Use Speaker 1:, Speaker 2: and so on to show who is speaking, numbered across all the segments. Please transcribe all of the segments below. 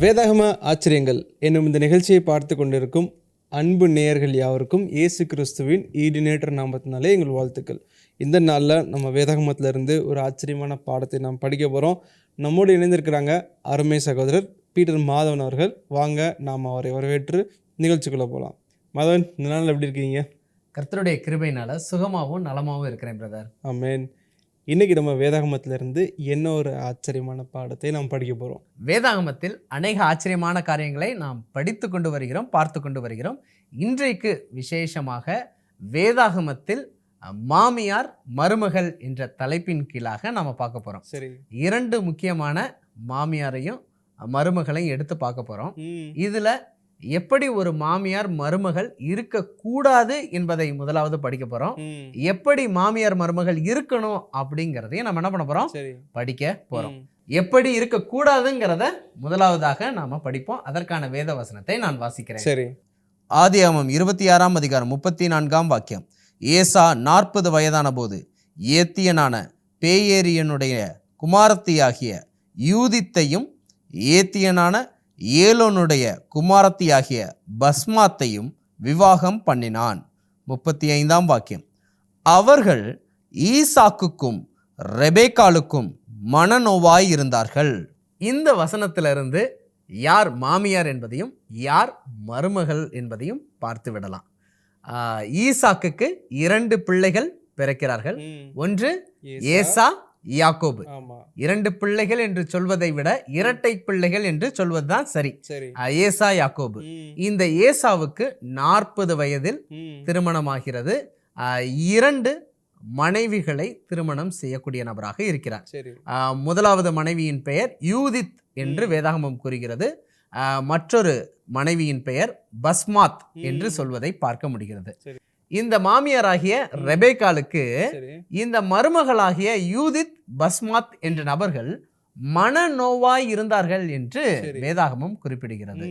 Speaker 1: வேதாகம ஆச்சரியங்கள் என்னும் இந்த நிகழ்ச்சியை பார்த்து கொண்டிருக்கும் அன்பு நேயர்கள் யாவருக்கும் இயேசு கிறிஸ்துவின் ஈடினேட்டர் நாமத்தினாலே எங்கள் வாழ்த்துக்கள். இந்த நாளில் நம்ம வேதாகமத்துல இருந்து ஒரு ஆச்சரியமான பாடத்தை நாம் படிக்க போகிறோம் நம்மோடு இணைந்திருக்கிறாங்க அருமை சகோதரர் பீட்டர் மாதவன் அவர்கள். வாங்க நாம் அவரை வரவேற்று நிகழ்ச்சிக்குள்ளே போகலாம் மாதவன் இந்த நாளில் எப்படி இருக்கீங்க?
Speaker 2: கர்த்தருடைய கிருபையினால சுகமாகவும் நலமாகவும் இருக்கிறேன் பிரதர்.
Speaker 1: ஆமென். இன்னைக்கு நம்ம வேதாகமத்துல இருந்து என்ன ஒரு ஆச்சரியமான பாடத்தை நாம் படிக்க போகிறோம்
Speaker 2: வேதாகமத்தில் அநேக ஆச்சரியமான காரியங்களை நாம் படித்து கொண்டு வருகிறோம் பார்த்து கொண்டு வருகிறோம். இன்றைக்கு விசேஷமாக வேதாகமத்தில் மாமியார் மருமகள் என்ற தலைப்பின் கீழாக நாம் பார்க்க போகிறோம்
Speaker 1: சரி.
Speaker 2: இரண்டு முக்கியமான மாமியாரையும் மருமகளையும் எடுத்து பார்க்க போகிறோம் இதில் எப்படி ஒரு மாமியார் மருமகள் இருக்கக்கூடாது என்பதை முதலாவது படிக்க போகிறோம்
Speaker 1: ம்.
Speaker 2: எப்படி மாமியார் மருமகள் இருக்கணும் அப்படிங்கிறதையும் நம்ம என்ன பண்ண போகிறோம்
Speaker 1: சரி.
Speaker 2: படிக்க போகிறோம்
Speaker 1: ம்.
Speaker 2: எப்படி இருக்கக்கூடாதுங்கிறத முதலாவதாக நாம படிப்போம். அதற்கான வேத வசனத்தை நான் வாசிக்கிறேன்.
Speaker 1: சரி.
Speaker 2: ஆதியாமம் இருபத்தி ஆறாம் அதிகாரம் முப்பத்தி நான்காம் வாக்கியம். ஏசா நாற்பது வயதான போது ஏத்தியனான பேயேரியனுடைய குமாரத்தியாகிய யூதித்தையும் ஏத்தியனான ஏலோனுடைய குமாரத்தியாகிய பஸ்மாத்தையும் விவாகம் பண்ணினான் முப்பத்தி ஐந்தாம் வாக்கியம் அவர்கள் ஈசாக்குக்கும் ரெபேக்காலுக்கும் மனநோவாய் இருந்தார்கள் இந்த வசனத்திலிருந்து யார் மாமியார் என்பதையும் யார் மருமகள் என்பதையும் பார்த்து விடலாம் ஈசாக்குக்கு இரண்டு பிள்ளைகள் பிறக்கிறார்கள். ஒன்று
Speaker 1: ஏசா.
Speaker 2: யாக்கோபு. இரண்டு பிள்ளைகள் என்று சொல்வதை விட இரட்டை பிள்ளைகள் என்று சொல்வதுதான் சரி. ஏசா யாக்கோபு. இந்த ஏசாவுக்கு நாற்பது வயதில். திருமணமாகிறது. இரண்டு மனைவிகளை திருமணம் செய்யக்கூடிய நபராக இருக்கிறார். முதலாவது மனைவியின் பெயர் யூதித் என்று வேதாகமம் கூறுகிறது. மற்றொரு மனைவியின் பெயர் பஸ்மாத் என்று. சொல்வதை பார்க்க முடிகிறது. இந்த மாமியாராகிய ரெபேக்காலுக்கு இந்த மருமகளாகிய யூதித் பஸ்மாத் என்ற நபர்கள் மனநோவாய் இருந்தார்கள் என்று. வேதாகமம் குறிப்பிடுகிறது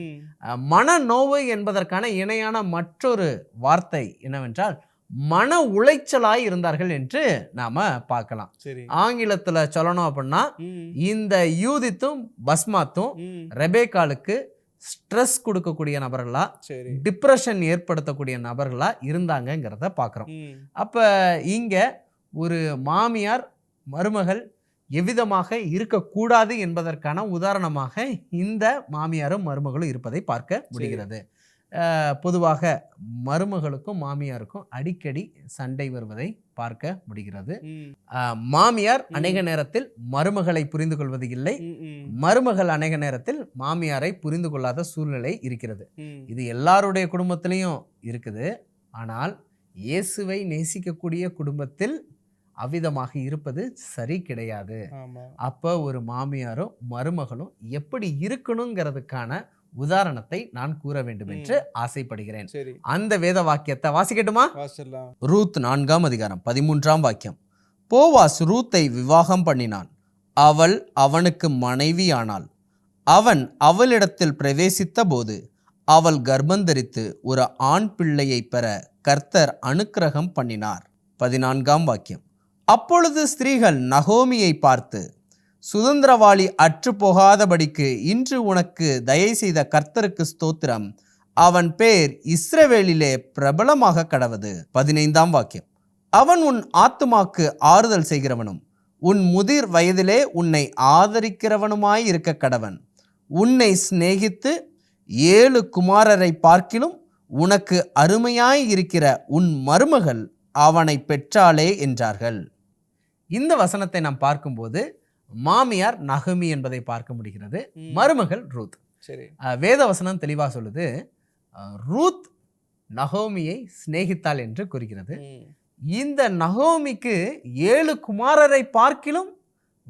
Speaker 2: மனநோவு என்பதற்கான இணையான மற்றொரு வார்த்தை என்னவென்றால் மன உளைச்சலாய் இருந்தார்கள் என்று நாம பார்க்கலாம் ஆங்கிலத்துல சொல்லணும் அப்படின்னா. இந்த யூதித்தும் பஸ்மாத்தும். ரெபேக்காலுக்கு ஸ்ட்ரெஸ் கொடுக்கக்கூடிய நபர்களா டிப்ரெஷன் ஏற்படுத்தக்கூடிய நபர்களா இருந்தாங்கங்கிறத பார்க்குறோம். அப்ப இங்க ஒரு மாமியார் மருமகள் எவ்விதமாக இருக்கக்கூடாது என்பதற்கான உதாரணமாக இந்த மாமியாரும் மருமகளும் இருப்பதை பார்க்க முடிகிறது. பொதுவாக மருமகளுக்கும் மாமியாருக்கும் அடிக்கடி சண்டை வருவதை பார்க்க முடிகிறது. மாமியார். அநேக நேரத்தில் மருமகளை புரிந்து கொள்வது இல்லை. மருமகள் அநேக நேரத்தில் மாமியாரை புரிந்து கொள்ளாத சூழ்நிலை இருக்கிறது. இது எல்லாருடைய குடும்பத்திலையும் இருக்குது. ஆனால் இயேசுவை நேசிக்கக்கூடிய குடும்பத்தில் அவ்விதமாக இருப்பது சரி கிடையாது. அப்போ ஒரு மாமியாரும் மருமகளும் எப்படி இருக்கணுங்கிறதுக்கான உதாரணத்தை நான் கூற வேண்டும் என்று ஆசைப்படுகிறேன். அந்த வேத வாக்கியத்தை வாசிக்கட்டுமா? ரூத் நான்காம் அதிகாரம் பதிமூன்றாம் வாக்கியம். போவாஸ் ரூத்தை விவாகம் பண்ணினான். அவள் அவனுக்கு மனைவியானாள். அவன் அவளிடத்தில் பிரவேசித்த போது அவள் கர்ப்பந்தரித்து ஒரு ஆண் பிள்ளையை பெற கர்த்தர் அனுக்கிரகம் பண்ணினார். பதினான்காம் வாக்கியம். அப்பொழுது ஸ்திரீகள் நகோமியை பார்த்து சுதந்திரவாளி அற்று போகாதபடிக்கு இன்று உனக்கு தயை செய்த கர்த்தருக்கு ஸ்தோத்திரம். அவன் பேர் இஸ்ரவேலிலே பிரபலமாக கடவது. பதினைந்தாம் வாக்கியம். அவன் உன் ஆத்துமாக்கு ஆறுதல் செய்கிறவனும் உன் முதிர் வயதிலே உன்னை ஆதரிக்கிறவனுமாய் இருக்க கடவன். உன்னை சிநேகித்து ஏழு குமாரரை பார்க்கிலும் உனக்கு அருமையாய் இருக்கிற உன் மருமகள் அவனை பெற்றாளே என்றார்கள். இந்த வசனத்தை நாம் பார்க்கும்போது மாமியார் நகமி என்பதை பார்க்க முடிகிறது. மருமகள் ரூத்.
Speaker 1: சரி.
Speaker 2: அஹ் வேத வசனம் தெளிவாக சொல்லுது ரூத் நகோமியை சிநேகித்தாள் என்று கூறுகிறது. இந்த நகோமிக்கு ஏழு குமாரரை பார்க்கிலும்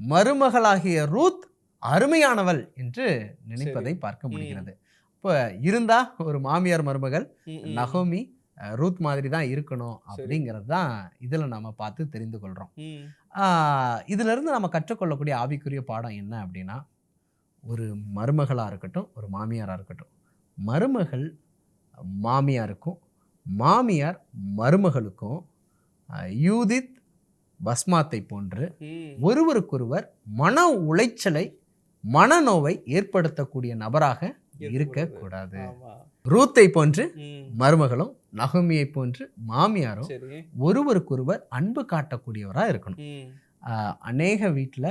Speaker 2: மருமகளாகிய ரூத் அருமையானவள் என்று நினைப்பதை பார்க்க முடிகிறது. இப்போ இருந்தா ஒரு மாமியார் மருமகள். நகோமி ரூத் மாதிரி தான் இருக்கணும் அப்படிங்கிறது தான் இதில் நம்ம பார்த்து தெரிந்து கொள்கிறோம். இதிலிருந்து நம்ம கற்றுக்கொள்ளக்கூடிய ஆவிக்குரிய பாடம் என்ன அப்படின்னா ஒரு மருமகளாக இருக்கட்டும் ஒரு மாமியாராக இருக்கட்டும் மருமகள் மாமியாருக்கும் மாமியார் மருமகளுக்கும் யூதித் பஸ்மாத்தை போன்று. ஒருவருக்கொருவர் மன உளைச்சலை மனநோவை ஏற்படுத்தக்கூடிய நபராக இருக்கக்கூடாது ரூத்தை போன்று. மருமகளும் நகமியை போன்று மாமியாரும் ஒருவருக்கொருவர் அன்பு காட்டக்கூடியவரா இருக்கணும் அநேக வீட்டில்.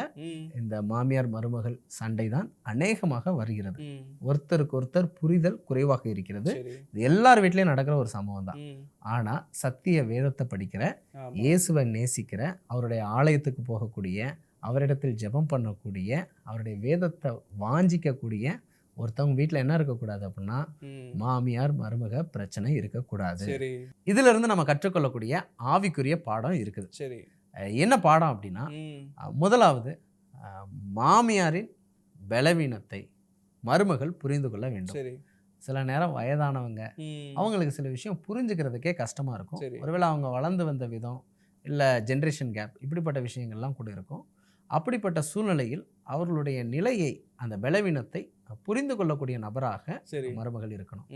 Speaker 2: இந்த மாமியார் மருமகள் சண்டை தான் அநேகமாக வருகிறது. ஒருத்தருக்கு ஒருத்தர் புரிதல் குறைவாக இருக்கிறது இது எல்லார் வீட்லயும் நடக்கிற ஒரு சம்பவம் தான்
Speaker 1: ம்.
Speaker 2: ஆனா சத்திய வேதத்தை படிக்கிற. இயேசுவை நேசிக்கிற அவருடைய ஆலயத்துக்கு போகக்கூடிய அவரிடத்தில் ஜெபம் பண்ணக்கூடிய அவருடைய வேதத்தை வாஞ்சிக்கக்கூடிய ஒருத்தவங்க வீட்டில் என்ன இருக்கக்கூடாது அப்படின்னா. மாமியார் மருமக பிரச்சனை இருக்கக்கூடாது. இதுல இருந்து நம்ம கற்றுக்கொள்ளக்கூடிய ஆவிக்குரிய பாடம் இருக்குது.
Speaker 1: சரி.
Speaker 2: என்ன பாடம் அப்படின்னா முதலாவது மாமியாரின் பலவீனத்தை மருமகள் புரிந்து கொள்ள வேண்டும். சில நேரம் வயதானவங்க. அவங்களுக்கு சில விஷயம் புரிஞ்சுக்கிறதுக்கே கஷ்டமா இருக்கும். ஒருவேளை அவங்க வளர்ந்து வந்த விதம் இல்லை ஜென்ரேஷன் கேப் இப்படிப்பட்ட விஷயங்கள்லாம் கூட இருக்கும். அப்படிப்பட்ட சூழ்நிலையில் அவர்களுடைய நிலையை அந்த பலவீனத்தை புரிந்து கொள்ளக்கூடிய நபராக மருமகள் இருக்கணும்.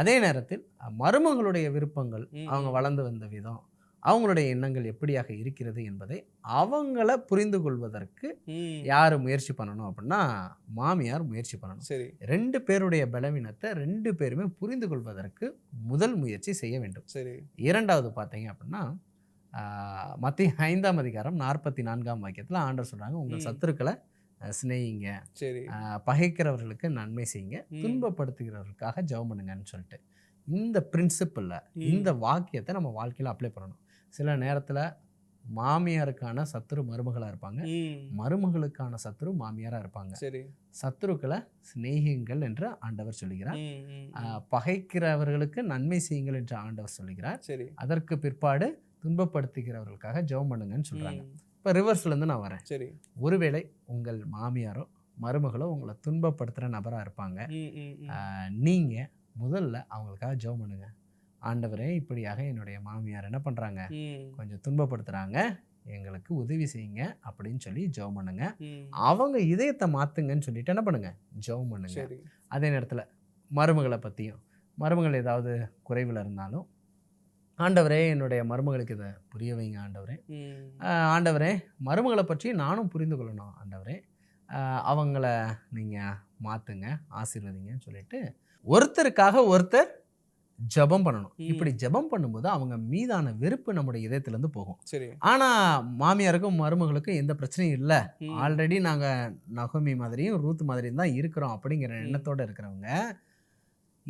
Speaker 2: அதே நேரத்தில் மருமகளுடைய விருப்பங்கள். அவங்க வளர்ந்து வந்த விதம் அவங்களுடைய எண்ணங்கள் எப்படியாக இருக்கிறது என்பதை அவங்கள புரிந்து கொள்வதற்கு. யார் முயற்சி பண்ணணும் அப்படின்னா மாமியார் முயற்சி பண்ணணும்
Speaker 1: சரி
Speaker 2: ரெண்டு பேருடைய பலவீனத்தை ரெண்டு பேருமே புரிந்து கொள்வதற்கு முதல் முயற்சி செய்ய வேண்டும்
Speaker 1: சரி
Speaker 2: இரண்டாவது பார்த்தீங்க அப்படின்னா மத்திய ஐந்தாம் அதிகாரம் நாற்பத்தி நான்காம் வாக்கியத்தில் ஆண்டவர் சொல்கிறாங்க உங்கள். சத்துருக்களை சிநேகிங்க.
Speaker 1: சரி.
Speaker 2: பகைக்கிறவர்களுக்கு நன்மை செய்யுங்க. துன்பப்படுத்துகிறவர்களுக்காக ஜெபம் பண்ணுங்கன்னு சொல்லிட்டு. இந்த பிரின்சிபலில்
Speaker 1: ம்.
Speaker 2: இந்த வாக்கியத்தை நம்ம வாழ்க்கையில் அப்ளை பண்ணணும். சில நேரத்தில் மாமியாருக்கான சத்துரு மருமகளாக இருப்பாங்க. மருமகளுக்கான சத்துரு மாமியாராக இருப்பாங்க.
Speaker 1: சரி.
Speaker 2: சத்துருக்களை சிநேகியுங்கள் என்று ஆண்டவர் சொல்லுகிறார். பகைக்கிறவர்களுக்கு நன்மை செய்யுங்கள் என்று ஆண்டவர் சொல்லுகிறார்.
Speaker 1: சரி.
Speaker 2: அதற்கு பிற்பாடு துன்பப்படுத்துகிறவர்களுக்காக ஜெபம் பண்ணுங்கன்னு சொல்கிறாங்க. இப்போ ரிவர்ஸ்லேருந்து நான் வரேன்.
Speaker 1: சரி.
Speaker 2: ஒருவேளை உங்கள் மாமியாரோ மருமகளோ உங்களை துன்பப்படுத்துகிற நபராக இருப்பாங்க. நீங்கள் முதல்ல அவங்களுக்காக ஜெபம் பண்ணுங்க. ஆண்டவரே இப்படியாக என்னுடைய மாமியார் என்ன பண்ணுறாங்க. கொஞ்சம் துன்பப்படுத்துகிறாங்க எங்களுக்கு உதவி செய்யுங்க அப்படின்னு சொல்லி ஜெபம் பண்ணுங்க. அவங்க இதயத்தை மாற்றுங்கன்னு சொல்லிட்டு என்ன பண்ணுங்க? ஜெபம் பண்ணுங்க. அதே நேரத்தில் மருமகளை பற்றியும் மருமகள் ஏதாவது குறைவில் இருந்தாலும் ஆண்டவரே என்னுடைய மருமகளுக்கு இதை புரிய வைங்க ஆண்டவரே. ஆண்டவரே மருமகளை பற்றி நானும் புரிந்து கொள்ளணும் ஆண்டவரே. அவங்கள நீங்கள் மாற்றுங்க ஆசீர்வதிங்கன்னு சொல்லிட்டு ஒருத்தருக்காக ஒருத்தர் ஜெபம் பண்ணணும். இப்படி ஜெபம் பண்ணும்போது அவங்க மீதான வெறுப்பு நம்முடைய இதயத்திலேருந்து போகும்.
Speaker 1: சரி.
Speaker 2: ஆனால் மாமியாருக்கும் மருமகளுக்கும் எந்த பிரச்சனையும் இல்லை. ஆல்ரெடி நாங்கள் நகமி மாதிரியும் ரூத் மாதிரியும் தான் இருக்கிறோம் அப்படிங்கிற. எண்ணத்தோடு இருக்கிறவங்க.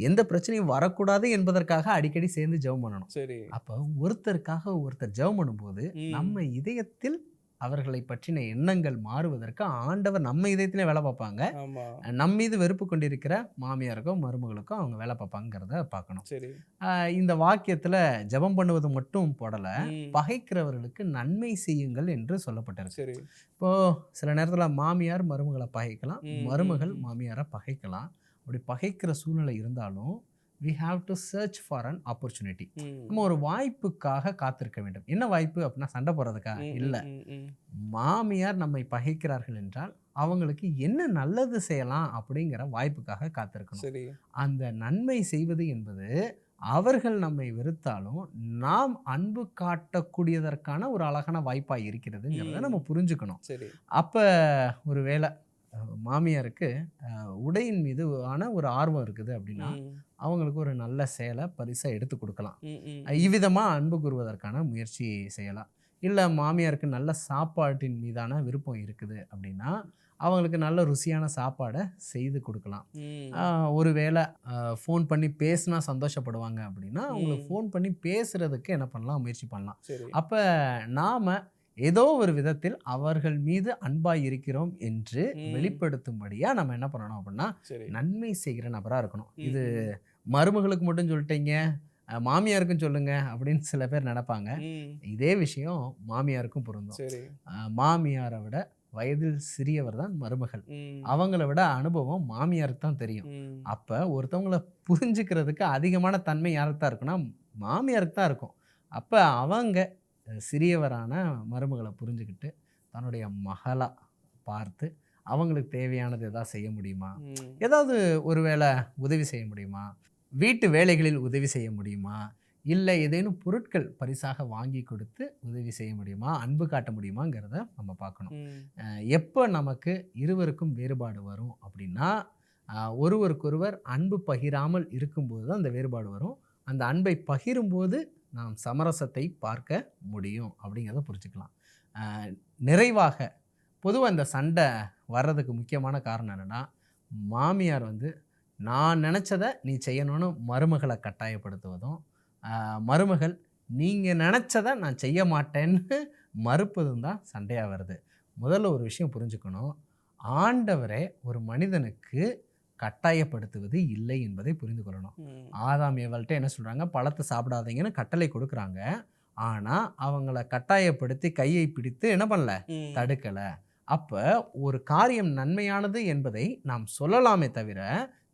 Speaker 2: எந்த பிரச்சனையும் வரக்கூடாது என்பதற்காக அடிக்கடி சேர்ந்து ஜெபம் பண்ணணும்.
Speaker 1: சரி.
Speaker 2: அப்போ ஒருத்தருக்காக ஒருத்தர் ஜெபம் பண்ணும்போது. நம்ம இதயத்தில் அவர்களை பற்றின எண்ணங்கள் மாறுவதற்கு ஆண்டவர் நம்ம இதயத்திலே வேலை பார்ப்பாங்க. நம்ம மீது வெறுப்பு கொண்டிருக்கிற மாமியாருக்கும் மருமகளுக்கும் அவங்க வேலை பார்ப்பாங்கிறத பார்க்கணும். இந்த வாக்கியத்தில் ஜெபம் பண்ணுவது மட்டும் போடலை. பகைக்கிறவர்களுக்கு நன்மை செய்யுங்கள் என்று சொல்லப்பட்டிருக்கு. இப்போ சில நேரத்தில் மாமியார் மருமகளை பகைக்கலாம் மருமகள். மாமியாரை பகைக்கலாம். அப்படி பகைக்கிற சூழ்நிலை இருந்தாலும் we have to search for an opportunity. நம்ம ஒரு வாய்ப்புக்காக காத்திருக்க வேண்டும். என்ன வாய்ப்பு அப்படின்னா சண்டை போடுறதுக்கா? இல்லை. மாமியார் நம்மை பகைக்கிறார்கள் என்றால் அவங்களுக்கு என்ன நல்லது செய்யலாம் அப்படிங்கிற வாய்ப்புக்காக காத்திருக்கணும். அந்த நன்மை செய்வது என்பது அவர்கள் நம்மை வெறுத்தாலும் நாம் அன்பு காட்டக்கூடியதற்கான ஒரு அழகான வாய்ப்பாக இருக்கிறதுங்கிறத. நம்ம புரிஞ்சுக்கணும். அப்போ ஒரு அஹ், மாமியாருக்கு உடையின் மீது ஆன ஒரு ஆர்வம் இருக்குது அப்படின்னா அவங்களுக்கு ஒரு நல்ல சேலை பரிசாக எடுத்து கொடுக்கலாம். இவ்விதமாக அன்பு கூறுவதற்கான முயற்சி செய்யலாம். இல்லை மாமியாருக்கு நல்ல சாப்பாட்டின் மீதான விருப்பம் இருக்குது அப்படின்னா அவங்களுக்கு நல்ல ருசியான சாப்பாடை செய்து கொடுக்கலாம். ஒருவேளை ஃபோன் பண்ணி பேசினா சந்தோஷப்படுவாங்க அப்படின்னா அவங்களுக்கு. ஃபோன் பண்ணி பேசுறதுக்கு என்ன பண்ணலாம் முயற்சி பண்ணலாம். அப்போ நாம் ஏதோ ஒரு விதத்தில் அவர்கள் மீது அன்பாய் இருக்கிறோம் என்று. வெளிப்படுத்தும்படியாக நம்ம என்ன பண்ணணும் அப்படின்னா நன்மை செய்கிற நபராக இருக்கணும் இது. மருமகளுக்கு மட்டும் சொல்லிட்டீங்க மாமியாருக்கும் சொல்லுங்க அப்படின்னு சில பேர் நினைப்பாங்க. இதே விஷயம் மாமியாருக்கும் பொருந்தும் மாமியாரை விட வயதில் சிறியவர் தான் மருமகள். அவங்கள விட அனுபவம் மாமியாருக்கு தான் தெரியும். அப்போ ஒருத்தவங்கள புரிஞ்சுக்கிறதுக்கு அதிகமான தன்மை யாருக்கு தான் இருக்குன்னா மாமியாருக்கு தான் இருக்கும் அப்போ அவங்க சிறியவரான மருமகளை புரிஞ்சுக்கிட்டு தன்னுடைய மகளாக பார்த்து அவங்களுக்கு தேவையானது எதாவது செய்ய முடியுமா. ஏதாவது ஒருவேளை உதவி செய்ய முடியுமா? வீட்டு வேலைகளில் உதவி செய்ய முடியுமா? இல்லை ஏதேனும் பொருட்கள் பரிசாக வாங்கி கொடுத்து உதவி செய்ய முடியுமா? அன்பு காட்ட முடியுமாங்கிறத நம்ம பார்க்கணும். எப்போ நமக்கு இருவருக்கும் வேறுபாடு வரும் அப்படின்னா ஒருவருக்கொருவர் அன்பு பகிராமல் இருக்கும்போது தான் அந்த வேறுபாடு வரும். அந்த அன்பை பகிரும்போது நாம் சமரசத்தை பார்க்க முடியும் அப்படிங்கிறத புரிஞ்சுக்கலாம். நிறைவாக பொதுவாக இந்த சண்டை வர்றதுக்கு முக்கியமான காரணம் என்னென்னா மாமியார் வந்து நான் நினச்சதை நீ செய்யணும்னு மருமகளை கட்டாயப்படுத்துவதும் மருமகள் நீங்கள் நினச்சதை நான் செய்ய மாட்டேன்னு மறுப்பதும் தான் சண்டையாக வருது. முதல்ல ஒரு விஷயம் புரிஞ்சுக்கணும். ஆண்டவரே ஒரு மனிதனுக்கு கட்டாயப்படுத்துவது இல்லை என்பதை புரிந்து கொள்ளணும். ஆதாம் ஏவல்கிட்ட என்ன சொல்கிறாங்க பழத்தை சாப்பிடாதீங்கன்னு கட்டளை கொடுக்குறாங்க. ஆனால் அவங்கள கட்டாயப்படுத்தி கையை பிடித்து என்ன பண்ணல? தடுக்கலை. அப்போ ஒரு காரியம் நன்மையானது என்பதை நாம் சொல்லலாமே தவிர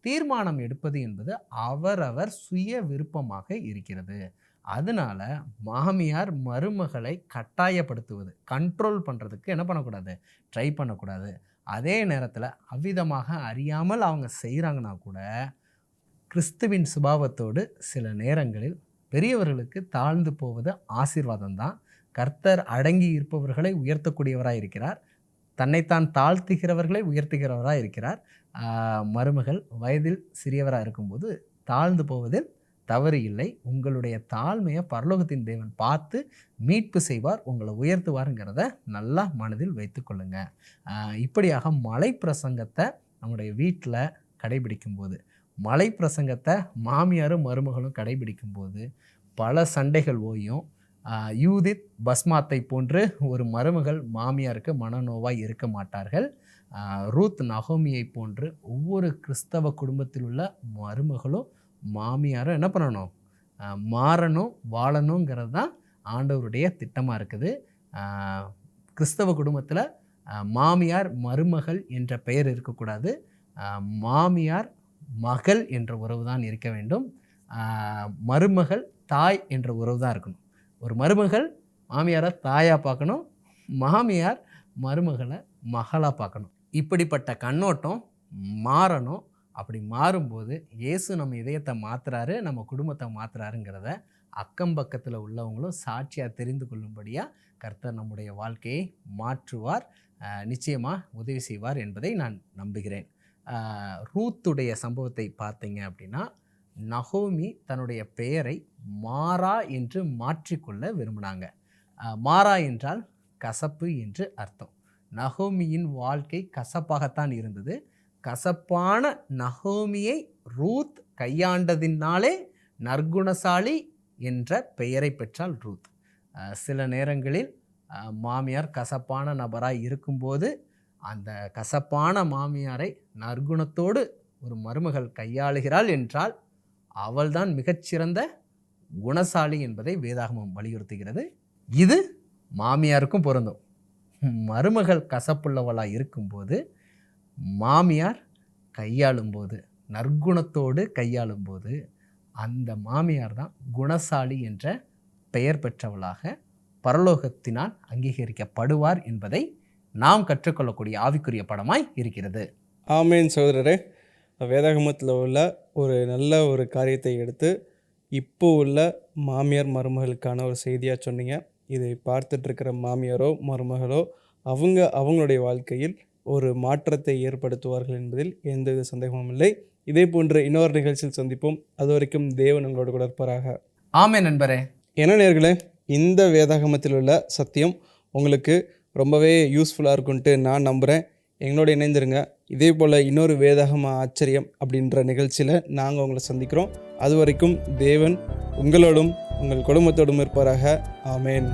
Speaker 2: தீர்மானம் எடுப்பது என்பது அவரவர் சுய விருப்பமாக இருக்கிறது. அதனால மாமியார் மருமகளை கட்டாயப்படுத்துவது கண்ட்ரோல் பண்ணுறதுக்கு என்ன பண்ணக்கூடாது? ட்ரை பண்ணக்கூடாது. அதே நேரத்தில் அவ்விதமாக அறியாமல் அவங்க செய்கிறாங்கன்னா கூட கிறிஸ்துவின் சுபாவத்தோடு சில நேரங்களில் பெரியவர்களுக்கு தாழ்ந்து போவது ஆசீர்வாதம் தான். கர்த்தர் அடங்கி இருப்பவர்களை உயர்த்தக்கூடியவராக இருக்கிறார். தன்னைத்தான் தாழ்த்துகிறவர்களை உயர்த்துகிறவராக இருக்கிறார். மருமகள் வயதில் சிறியவராக இருக்கும்போது தாழ்ந்து போவதில் தவறு இல்லை. உங்களுடைய தாழ்மையை பரலோகத்தின் தேவன் பார்த்து மீட்பு செய்வார் உங்களை உயர்த்துவாருங்கிறத நல்லா மனதில் வைத்துக்கொள்ளுங்க இப்படியாக மலை பிரசங்கத்தை நம்முடைய வீட்டில் கடைபிடிக்கும்போது மலை பிரசங்கத்தை மாமியாரும் மருமகளும் கடைபிடிக்கும்போது பல சண்டைகள் ஓயும். யூதித் பஸ்மாத்தை போன்று ஒரு மருமகள் மாமியாருக்கு மனநோவாய் இருக்க மாட்டார்கள். ரூத் நகோமியை போன்று ஒவ்வொரு கிறிஸ்தவ குடும்பத்தில் உள்ள மருமகளும் மாமியாரும் என்ன பண்ணணும்? மாறணும் வாழணுங்கிறது தான் ஆண்டவருடைய திட்டமாக இருக்குது. கிறிஸ்தவ குடும்பத்தில் மாமியார் மருமகள் என்ற பெயர் இருக்கக்கூடாது. மாமியார் மகள் என்ற உறவு தான் இருக்க வேண்டும். மருமகள் தாய் என்ற உறவு தான் இருக்கணும். ஒரு மருமகள் மாமியாரை தாயாக பார்க்கணும் மாமியார் மருமகளை மகளாக பார்க்கணும் இப்படிப்பட்ட கண்ணோட்டம் மாறணும் அப்படி மாறும்போது இயேசு நம்ம இதயத்தை மாற்றுறாரு நம்ம குடும்பத்தை மாற்றுறாருங்கிறத அக்கம் பக்கத்தில் உள்ளவங்களும் சாட்சியாக தெரிந்து கொள்ளும்படியாக கர்த்தர் நம்முடைய வாழ்க்கையை மாற்றுவார் நிச்சயமாக உதவி செய்வார் என்பதை நான் நம்புகிறேன். ரூத்துடைய சம்பவத்தை பார்த்தீங்க அப்படின்னா நகோமி தன்னுடைய பெயரை மாறா என்று மாற்றிக்கொள்ள விரும்பினாங்க. மாறா என்றால் கசப்பு என்று அர்த்தம். நகோமியின் வாழ்க்கை கசப்பாகத்தான் இருந்தது. கசப்பான நகோமியை ரூத் கையாண்டதினாலே நற்குணசாலி என்ற பெயரை பெற்றாள் ரூத். சில நேரங்களில் மாமியார் கசப்பான நபராக இருக்கும்போது அந்த கசப்பான மாமியாரை நற்குணத்தோடு ஒரு மருமகள் கையாளுகிறாள் என்றால் அவள்தான் மிகச்சிறந்த குணசாலி என்பதை வேதாகமம் வலியுறுத்துகிறது. இது மாமியாருக்கும் பொருந்தும். மருமகள் கசப்புள்ளவளாக இருக்கும்போது மாமியார் கையாளும்போது நற்குணத்தோடு கையாளும்போது அந்த மாமியார் தான் குணசாலி என்ற பெயர் பெற்றவளாக பரலோகத்தினால் அங்கீகரிக்கப்படுவார் என்பதை நாம் கற்றுக்கொள்ளக்கூடிய ஆவிக்குரிய படமாய் இருக்கிறது.
Speaker 1: ஆமேன் சகோதரரே. வேதாகமத்தில் உள்ள ஒரு நல்ல ஒரு காரியத்தை எடுத்து இப்போ உள்ள மாமியார் மருமகளுக்கான ஒரு செய்தியாக சொன்னீங்க. இதை பார்த்துட்ருக்கிற மாமியாரோ மருமகளோ அவங்க அவங்களுடைய வாழ்க்கையில் ஒரு மாற்றத்தை ஏற்படுத்துவார்கள் என்பதில் எந்தவித சந்தேகமும் இல்லை. இதே போன்ற இன்னொரு நிகழ்ச்சியில் சந்திப்போம். அது வரைக்கும் தேவன் உங்களோட கூட இருப்பாராக.
Speaker 2: ஆமே நண்பரே.
Speaker 1: என்ன நேர்களே இந்த வேதாகமத்தில் உள்ள சத்தியம் உங்களுக்கு ரொம்பவே யூஸ்ஃபுல்லாக இருக்குன்ட்டு நான் நம்புகிறேன் எங்களோட இணைந்திருங்க. இதே போல் இன்னொரு வேதாகம ஆச்சரியம் அப்படின்ற நிகழ்ச்சியில் நாங்கள் உங்களை சந்திக்கிறோம். அது வரைக்கும் தேவன் உங்களோடும் உங்கள் குடும்பத்தோடும் இருப்பாராக. ஆமேன்.